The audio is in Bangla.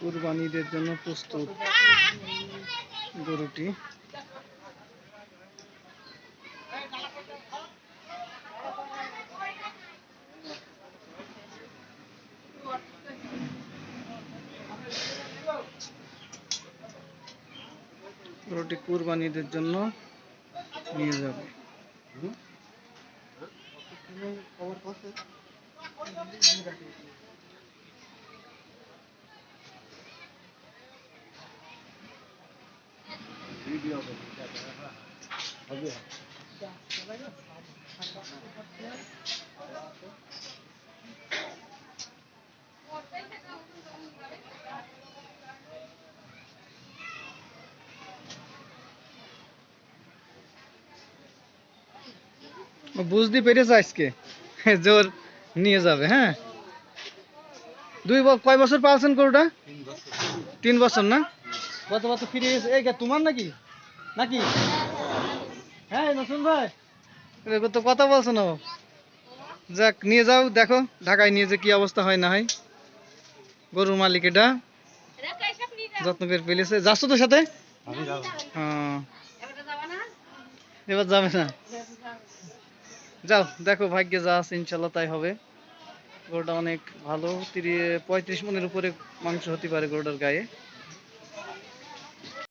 কুরবানিদের জন্য প্রস্তুত গরুটি। গরুটি কুরবানিদের জন্য নিয়ে যাবে। ও বুঝতে পেরেছে আজকে। জোর নিয়ে যাবে হ্যাঁ? দুই কয় বছর পালছেন গরুটা? তিন বছর। না? কত বছর ফিরে এসে এই তোমার নাকি? নাকি? হ্যাঁ নতুন ভাই। এরকম তো কথা বলছো না ও। যাক নিয়ে যাও দেখো ঢাকায় নিয়ে যে কি অবস্থা হয় না হয়। গরুর মালিক এটা। যত্ন করে পেলেছে যাচ্ছ তোর সাথে? হ্যাঁ এবার যাবে না? যাও, দেখো ভাগ্যে যা আছে, ইনশাল্লাহ তাই হবে। গরুটা অনেক ভালো, তিরিশ, পঁয়ত্রিশ মনের উপরে মাংস হতে পারে গরুটার গায়ে।